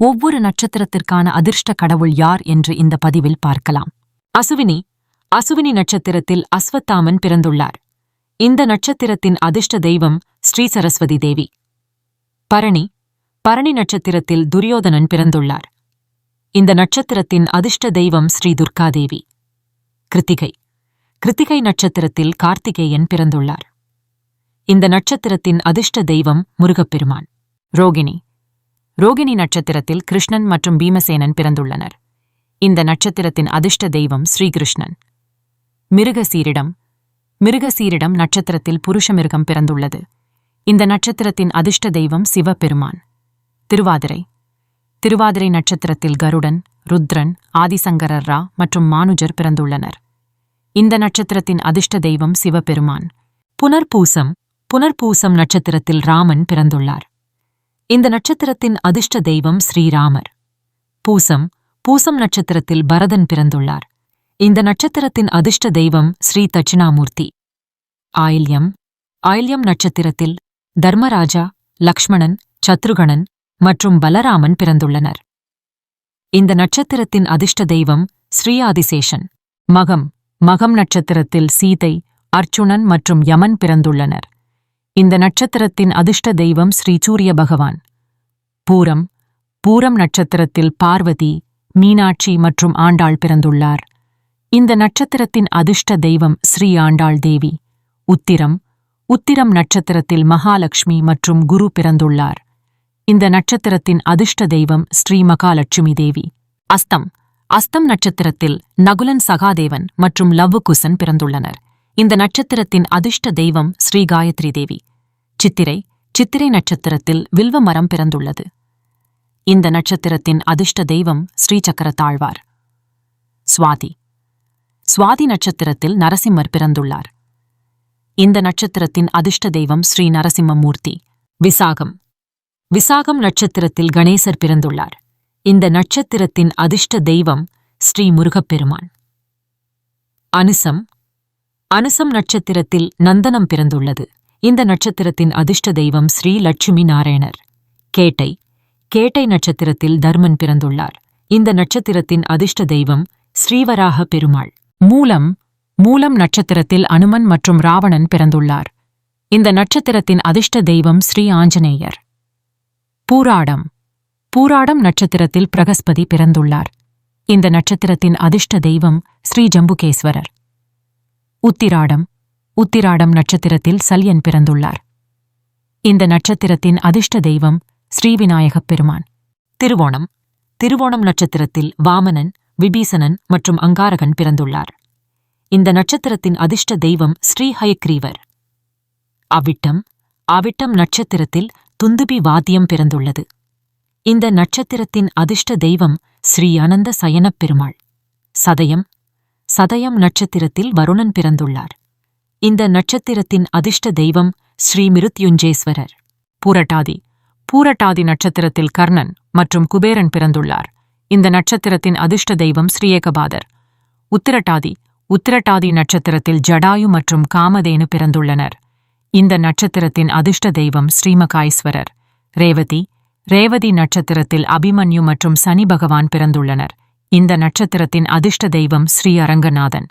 ஒவ்வொரு நட்சத்திரத்திற்கான அதிர்ஷ்ட கடவுள் யார் என்று இந்த பதிவில் பார்க்கலாம். அசுவினி அசுவினி நட்சத்திரத்தில் அஸ்வத்தாமன் பிறந்துள்ளார். இந்த நட்சத்திரத்தின் அதிர்ஷ்ட தெய்வம் ஸ்ரீ சரஸ்வதி தேவி. பரணி பரணி நட்சத்திரத்தில் துரியோதனன் பிறந்துள்ளார். இந்த நட்சத்திரத்தின் அதிர்ஷ்ட தெய்வம் ஸ்ரீ துர்காதேவி கிருத்திகை கிருத்திகை நட்சத்திரத்தில் கார்த்திகேயன் பிறந்துள்ளார். இந்த நட்சத்திரத்தின் அதிர்ஷ்ட தெய்வம் முருகப்பெருமான். ரோகிணி ரோகிணி நட்சத்திரத்தில் கிருஷ்ணன் மற்றும் பீமசேனன் பிறந்துள்ளனர். இந்த நட்சத்திரத்தின் அதிர்ஷ்ட தெய்வம் ஸ்ரீகிருஷ்ணன். மிருகசீரிடம். மிருகசீரிடம் நட்சத்திரத்தில் புருஷமிருகம் பிறந்துள்ளது. இந்த நட்சத்திரத்தின் அதிர்ஷ்ட தெய்வம் சிவபெருமான். திருவாதிரை. திருவாதிரை நட்சத்திரத்தில் கருடன் ருத்ரன் ஆதிசங்கரர் ரா மற்றும் மானுஜர் பிறந்துள்ளனர். இந்த நட்சத்திரத்தின் அதிர்ஷ்ட தெய்வம் சிவபெருமான். புனர்பூசம். புனர்பூசம் நட்சத்திரத்தில் ராமன் பிறந்துள்ளார். இந்த நட்சத்திரத்தின் அதிர்ஷ்ட தெய்வம் ஸ்ரீராமர். பூசம் பூசம் நட்சத்திரத்தில் பரதன் பிறந்துள்ளார். இந்த நட்சத்திரத்தின் அதிர்ஷ்ட தெய்வம் ஸ்ரீ தட்சிணாமூர்த்தி. ஆயில்யம் ஆயில்யம் நட்சத்திரத்தில் தர்மராஜா லக்ஷ்மணன் சத்ருகணன் மற்றும் பலராமன் பிறந்துள்ளனர். இந்த நட்சத்திரத்தின் அதிர்ஷ்ட தெய்வம் ஸ்ரீ ஆதிசேஷன். மகம் மகம் நட்சத்திரத்தில் சீதை அர்ச்சுனன் மற்றும் யமன் பிறந்துள்ளனர். இந்த நட்சத்திரத்தின் அதிர்ஷ்ட தெய்வம் ஸ்ரீ சூரிய பகவான். பூரம் பூரம் நட்சத்திரத்தில் பார்வதி மீனாட்சி மற்றும் ஆண்டாள் பிறந்துள்ளார். இந்த நட்சத்திரத்தின் அதிர்ஷ்ட தெய்வம் ஸ்ரீ ஆண்டாள் தேவி. உத்திரம் உத்திரம் நட்சத்திரத்தில் மகாலட்சுமி மற்றும் குரு பிறந்துள்ளார். இந்த நட்சத்திரத்தின் அதிர்ஷ்ட தெய்வம் ஸ்ரீ மகாலட்சுமி தேவி. அஸ்தம் அஸ்தம் நட்சத்திரத்தில் நகுலன் சகாதேவன் மற்றும் லவ்வுகுசன் பிறந்துள்ளனர். இந்த நட்சத்திரத்தின் அதிர்ஷ்ட தெய்வம் ஸ்ரீ காயத்ரி தேவி. சித்திரை சித்திரை நட்சத்திரத்தில் வில்வ மரம் பிறந்துள்ளது. இந்த நட்சத்திரத்தின் அதிர்ஷ்ட தெய்வம் ஸ்ரீ சக்கர தாழ்வார் சுவாதி. சுவாதி நட்சத்திரத்தில் நரசிம்மர் பிறந்துள்ளார். இந்த நட்சத்திரத்தின் அதிர்ஷ்ட தெய்வம் ஸ்ரீ நரசிம்மமூர்த்தி. விசாகம். விசாகம் நட்சத்திரத்தில் கணேசர் பிறந்துள்ளார். இந்த நட்சத்திரத்தின் அதிர்ஷ்ட தெய்வம் ஸ்ரீ முருகப்பெருமான். அனுசம். அனுசம் நட்சத்திரத்தில் நந்தனம் பிறந்துள்ளது. இந்த நட்சத்திரத்தின் அதிர்ஷ்ட தெய்வம் ஸ்ரீ லட்சுமி நாராயணர். கேட்டை. கேட்டை நட்சத்திரத்தில் தர்மன் பிறந்துள்ளார். இந்த நட்சத்திரத்தின் அதிர்ஷ்ட தெய்வம் ஸ்ரீவராக பெருமாள். மூலம் மூலம் நட்சத்திரத்தில் அனுமன் மற்றும் ராவணன் பிறந்துள்ளார். இந்த நட்சத்திரத்தின் அதிர்ஷ்ட தெய்வம் ஸ்ரீ ஆஞ்சநேயர். பூராடம். பூராடம் நட்சத்திரத்தில் பிரகஸ்பதி பிறந்துள்ளார். இந்த நட்சத்திரத்தின் அதிர்ஷ்ட தெய்வம் ஸ்ரீ ஜம்புகேஸ்வரர். உத்திராடம். உத்திராடம் நட்சத்திரத்தில் சல்யன் பிறந்துள்ளார். இந்த நட்சத்திரத்தின் அதிர்ஷ்ட தெய்வம் ஸ்ரீவிநாயகப் பெருமான். திருவோணம். திருவோணம் நட்சத்திரத்தில் வாமனன் விபீசணன் மற்றும் அங்காரகன் பிறந்துள்ளார். இந்த நட்சத்திரத்தின் அதிர்ஷ்ட தெய்வம் ஸ்ரீஹயக்ரீவர். அவிட்டம். அவிட்டம் நட்சத்திரத்தில் துந்துபி வாத்தியம் பிறந்துள்ளது. இந்த நட்சத்திரத்தின் அதிர்ஷ்ட தெய்வம் ஸ்ரீ அனந்த சயனப் பெருமாள். சதயம். சதயம் நட்சத்திரத்தில் வருணன் பிறந்துள்ளார். இந்த நட்சத்திரத்தின் அதிர்ஷ்ட தெய்வம் ஸ்ரீ மிருத்யுஞ்சேஸ்வரர். பூரட்டாதி. பூரட்டாதி நட்சத்திரத்தில் கர்ணன் மற்றும் குபேரன் பிறந்துள்ளார். இந்த நட்சத்திரத்தின் அதிர்ஷ்ட தெய்வம் ஸ்ரீயகபாதர் உத்திரட்டாதி. உத்திரட்டாதி நட்சத்திரத்தில் ஜடாயு மற்றும் காமதேனு பிறந்துள்ளனர். இந்த நட்சத்திரத்தின் அதிர்ஷ்ட தெய்வம் ஸ்ரீமகாய்ஸ்வரர். ரேவதி. ரேவதி நட்சத்திரத்தில் அபிமன்யு மற்றும் சனி பகவான் பிறந்துள்ளனர். இந்த நட்சத்திரத்தின் அதிர்ஷ்ட தெய்வம் ஸ்ரீ அரங்கநாதன்.